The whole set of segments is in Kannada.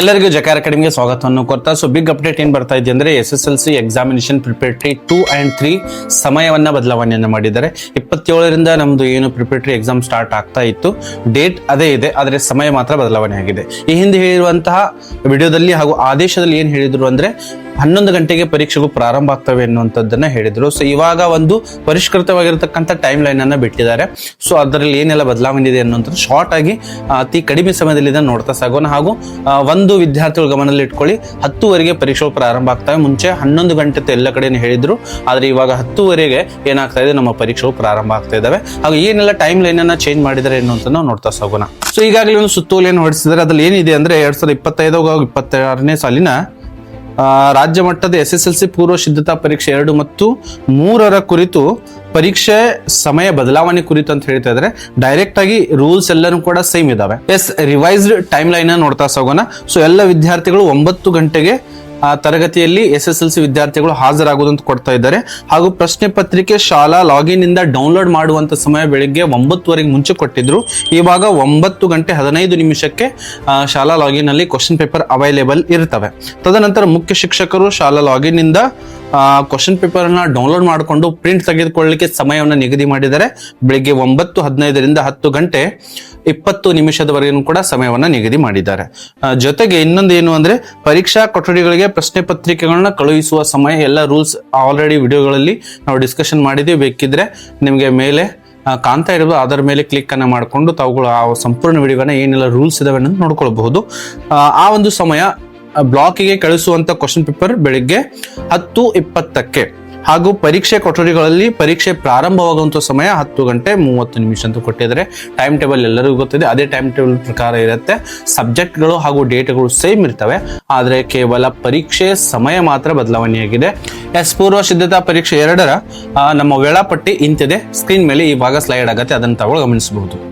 ಎಲ್ಲರಿಗೂ ಜಕಾರ್ ಅಕಾಡೆಮಿಗೆ ಸ್ವಾಗತವನ್ನು ಕೊಡ್ತಾ. ಸೊ ಬಿಗ್ ಅಪ್ಡೇಟ್ ಏನ್ ಬರ್ತಾ ಇದೆ ಅಂದ್ರೆ S S L C examination preparatory two and three ಸಮಯವನ್ನ ಬದಲಾವಣೆಯನ್ನು ಮಾಡಿದ್ದಾರೆ. ಇಪ್ಪತ್ತೇಳರಿಂದ ನಮ್ದು ಏನು ಪ್ರಿಪೇರಿ ಎಕ್ಸಾಮ್ ಸ್ಟಾರ್ಟ್ ಆಗ್ತಾ ಇತ್ತು. ಡೇಟ್ ಅದೇ ಇದೆ, ಆದರೆ ಸಮಯ ಮಾತ್ರ ಬದಲಾವಣೆ ಆಗಿದೆ. ಈ ಹಿಂದೆ ಹೇಳಿರುವಂತಹ ವಿಡಿಯೋದಲ್ಲಿ ಹಾಗೂ ಆದೇಶದಲ್ಲಿ ಏನ್ ಹೇಳಿದ್ರು ಅಂದ್ರೆ ಹನ್ನೊಂದು ಗಂಟೆಗೆ ಪರೀಕ್ಷೆಗಳು ಪ್ರಾರಂಭ ಆಗ್ತವೆ ಅನ್ನುವಂಥದ್ದನ್ನ ಹೇಳಿದ್ರು. ಸೊ ಇವಾಗ ಒಂದು ಪರಿಷ್ಕೃತವಾಗಿರತಕ್ಕಂಥ ಟೈಮ್ ಲೈನ್ ಅನ್ನ ಬಿಟ್ಟಿದ್ದಾರೆ. ಸೊ ಅದರಲ್ಲಿ ಏನೆಲ್ಲ ಬದಲಾವಣೆ ಇದೆ ಅನ್ನುವಂಥದ್ದು ಶಾರ್ಟ್ ಆಗಿ ಅತಿ ಕಡಿಮೆ ಸಮಯದಲ್ಲಿ ಇದನ್ನ ನೋಡ್ತಾ ಸಾಗೋಣ. ಹಾಗೂ ಒಂದು ವಿದ್ಯಾರ್ಥಿಗಳು ಗಮನದಲ್ಲಿ ಇಟ್ಕೊಳ್ಳಿ, ಹತ್ತುವರೆಗೆ ಪರೀಕ್ಷೆಗಳು ಪ್ರಾರಂಭ ಆಗ್ತವೆ. ಮುಂಚೆ ಹನ್ನೊಂದು ಗಂಟೆ ಎಲ್ಲ ಕಡೆಯೂ ಹೇಳಿದ್ರು. ಆದರೆ ಇವಾಗ ಹತ್ತುವರೆಗೆ ಏನಾಗ್ತಾ ಇದೆ, ನಮ್ಮ ಪರೀಕ್ಷೆಗಳು ಪ್ರಾರಂಭ ಆಗ್ತಾ ಇದಾವೆ ಹಾಗೂ, ಏನೆಲ್ಲ ಟೈಮ್ ಲೈನ್ ಅನ್ನ ಚೇಂಜ್ ಅನ್ನುವಂಥದ್ದು ನಾವು ನೋಡ್ತಾ ಸಾಗೋಣ. ಸೊ ಈಗಾಗಲೇ ಒಂದು ಸುತ್ತೋಲೆಯನ್ನು ಹೊರಡಿಸಿದ್ದಾರೆ. ಅದ್ರಲ್ಲಿ ಏನಿದೆ ಅಂದ್ರೆ ಎರಡ್ ಸಾವಿರದ ಇಪ್ಪತ್ತೈದು ಹಾಗೂ ಇಪ್ಪತ್ತಾರನೇ ಸಾಲಿನ ರಾಜ್ಯ ಮಟ್ಟದ ಎಸ್ ಎಸ್ ಎಲ್ ಸಿ ಪೂರ್ವ ಸಿದ್ಧತಾ ಪರೀಕ್ಷೆ ಎರಡು ಮತ್ತು ಮೂರರ ಕುರಿತು ಪರೀಕ್ಷೆ ಸಮಯ ಬದಲಾವಣೆ ಕುರಿತು ಅಂತ ಹೇಳ್ತಾ ಇದ್ರೆ. ಡೈರೆಕ್ಟ್ ಆಗಿ ರೂಲ್ಸ್ ಎಲ್ಲಾನು ಕೂಡ ಸೇಮ್ ಇದಾವೆ. ಎಸ್ ರಿವೈಸ್ಡ್ ಟೈಮ್ ಲೈನ್ ನೋಡ್ತಾ ಸಾಗೋಣ. ಸೊ ಎಲ್ಲ ವಿದ್ಯಾರ್ಥಿಗಳು ಒಂಬತ್ತು ಗಂಟೆಗೆ ತರಗತಿಯಲ್ಲಿ ಎಸ್ ಎಸ್ ಎಲ್ ಸಿ ವಿದ್ಯಾರ್ಥಿಗಳು ಹಾಜರಾಗುವುದಂತ ಕೊಡ್ತಾ ಇದ್ದಾರೆ. ಹಾಗೂ ಪ್ರಶ್ನೆ ಪತ್ರಿಕೆ ಶಾಲಾ ಲಾಗಿನ್ ಇಂದ ಡೌನ್ಲೋಡ್ ಮಾಡುವಂತ ಸಮಯ ಬೆಳಿಗ್ಗೆ ಒಂಬತ್ತುವರೆಗೆ ಮುಂಚೆ ಕೊಟ್ಟಿದ್ರು. ಇವಾಗ ಒಂಬತ್ತು ಗಂಟೆ ಹದಿನೈದು ನಿಮಿಷಕ್ಕೆ ಶಾಲಾ ಲಾಗಿನ್ ಅಲ್ಲಿ ಕ್ವಶನ್ ಪೇಪರ್ ಅವೈಲೇಬಲ್ ಇರ್ತವೆ. ತದನಂತರ ಮುಖ್ಯ ಶಿಕ್ಷಕರು ಶಾಲಾ ಲಾಗಿನ್ ಇಂದ ಕ್ವಶನ್ ಪೇಪರ್ ಅನ್ನ ಡೌನ್ಲೋಡ್ ಮಾಡಿಕೊಂಡು ಪ್ರಿಂಟ್ ತೆಗೆದುಕೊಳ್ಳಲಿಕ್ಕೆ ಸಮಯವನ್ನು ನಿಗದಿ ಮಾಡಿದ್ದಾರೆ ಬೆಳಿಗ್ಗೆ ಒಂಬತ್ತು ಹದಿನೈದರಿಂದ ಹತ್ತು ಗಂಟೆ ಇಪ್ಪತ್ತು ನಿಮಿಷದವರೆಗೂ ಕೂಡ ಸಮಯವನ್ನು ನಿಗದಿ ಮಾಡಿದ್ದಾರೆ. ಜೊತೆಗೆ ಇನ್ನೊಂದು ಏನು ಅಂದ್ರೆ ಪರೀಕ್ಷಾ ಕೊಠಡಿಗಳಿಗೆ ಪ್ರಶ್ನೆ ಪತ್ರಿಕೆಗಳನ್ನ ಕಳುಹಿಸುವ ಸಮಯ ಎಲ್ಲ ರೂಲ್ಸ್ ಆಲ್ರೆಡಿ ವಿಡಿಯೋಗಳಲ್ಲಿ ನಾವು ಡಿಸ್ಕಷನ್ ಮಾಡಿದ್ದೀವಿ. ಬೇಕಿದ್ರೆ ನಿಮಗೆ ಮೇಲೆ ಕಾಣ್ತಾ ಇರೋದು, ಅದರ ಮೇಲೆ ಕ್ಲಿಕ್ ಅನ್ನ ಮಾಡಿಕೊಂಡು ತಾವುಗಳು ಆ ಸಂಪೂರ್ಣ ವಿಡಿಯೋನ ಏನೆಲ್ಲ ರೂಲ್ಸ್ ಇದಾವೆ ಅನ್ನೋದು ನೋಡ್ಕೊಳ್ಬಹುದು. ಆ ಒಂದು ಸಮಯ ಬ್ಲಾಕಿಗೆ ಕಳಿಸುವಂತ ಕ್ವಶನ್ ಪೇಪರ್ ಬೆಳಿಗ್ಗೆ ಹತ್ತು ಇಪ್ಪತ್ತಕ್ಕೆ. ಹಾಗೂ ಪರೀಕ್ಷೆ ಕೊಠಡಿಗಳಲ್ಲಿ ಪರೀಕ್ಷೆ ಪ್ರಾರಂಭವಾಗುವಂಥ ಸಮಯ ಹತ್ತು ಗಂಟೆ ಮೂವತ್ತು ನಿಮಿಷ ಅಂತ ಕೊಟ್ಟಿದ್ದಾರೆ. ಟೈಮ್ ಟೇಬಲ್ ಎಲ್ಲರಿಗೂ ಗೊತ್ತಿದೆ. ಅದೇ ಟೈಮ್ ಟೇಬಲ್ ಪ್ರಕಾರ ಇರುತ್ತೆ. ಸಬ್ಜೆಕ್ಟ್ಗಳು ಹಾಗೂ ಡೇಟ್ಗಳು ಸೇಮ್ ಇರ್ತವೆ. ಆದರೆ ಕೇವಲ ಪರೀಕ್ಷೆ ಸಮಯ ಮಾತ್ರ ಬದಲಾವಣೆಯಾಗಿದೆ. ಎಸ್ ಪೂರ್ವ ಸಿದ್ಧತಾ ಪರೀಕ್ಷೆ ಎರಡರ ನಮ್ಮ ವೇಳಾಪಟ್ಟಿ ಇಂತಿದೆ. ಸ್ಕ್ರೀನ್ ಮೇಲೆ ಈ ಭಾಗ ಸ್ಲೈಡ್ ಆಗುತ್ತೆ. ಅದನ್ನು ತಾವು ಗಮನಿಸಬಹುದು.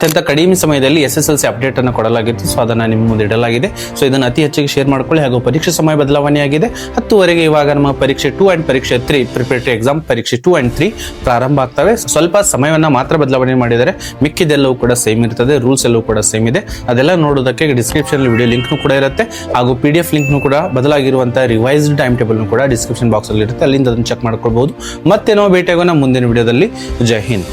ಅತ್ಯಂತ ಕಡಿಮೆ ಸಮಯದಲ್ಲಿ S S L C update ಅನ್ನು ಕೊಡಲಾಗಿತ್ತು. ಸೊ ಅದನ್ನು ನಿಮ್ಮ ಮುಂದೆ ಇಡಲಾಗಿದೆ. ಸೊ ಇದನ್ನು ಅತಿ ಹೆಚ್ಚಿಗೆ ಶೇರ್ ಮಾಡ್ಕೊಳ್ಳಿ. ಹಾಗೂ ಪರೀಕ್ಷೆ ಸಮಯ ಬದಲಾವಣೆಯಾಗಿದೆ. ಹತ್ತುವರೆಗೆ ಇವಾಗ ನಮ್ಮ ಪರೀಕ್ಷೆ ಟೂ ಅಂಡ್ ಪರೀಕ್ಷೆ ತ್ರೀ ಪ್ರಿಪರೇಟರಿ ಎಕ್ಸಾಮ್ ಪರೀಕ್ಷೆ ಟೂ ಅಂಡ್ ತ್ರೀ ಪ್ರಾರಂಭ ಆಗ್ತವೆ. ಸ್ವಲ್ಪ ಸಮಯವನ್ನು ಮಾತ್ರ ಬದಲಾವಣೆ ಮಾಡಿದ್ದಾರೆ ಮಿಕ್ಕಿದೆಲ್ಲವೂ ಕೂಡ ಸೇಮ್ ಇರ್ತದೆ. ರೂಲ್ಸ್ ಎಲ್ಲವೂ ಕೂಡ ಸೇಮ್ ಇದೆ. ಅದೆಲ್ಲ ನೋಡೋದಕ್ಕೆ ಡಿಸ್ಕ್ರಿಪ್ಷನ್ ವಿಡಿಯೋ ಲಿಂಕ್ನು ಕೂಡ ಇರುತ್ತೆ. ಹಾಗೂ ಪಿ ಡಿ ಎಫ್ ಲಿಂಕ್ನು ಕೂಡ ಬದಲಾಗಿರುವಂತಹ ರಿವೈಸ್ಡ್ ಟೈಮ್ ಟೇಬಲ್ನು ಕೂಡ ಡಿಸ್ಕ್ರಿಪ್ಷನ್ ಬಾಕ್ಸಲ್ಲಿ ಇರುತ್ತೆ ಅಲ್ಲಿಂದ ಅದನ್ನು ಚೆಕ್ ಮಾಡ್ಕೊಳ್ಬಹುದು. ಮತ್ತೇನೋ ಭೇಟಿಯಾಗೋಣ ಮುಂದಿನ ವಿಡಿಯೋದಲ್ಲಿ ಜೈ ಹಿಂದ್.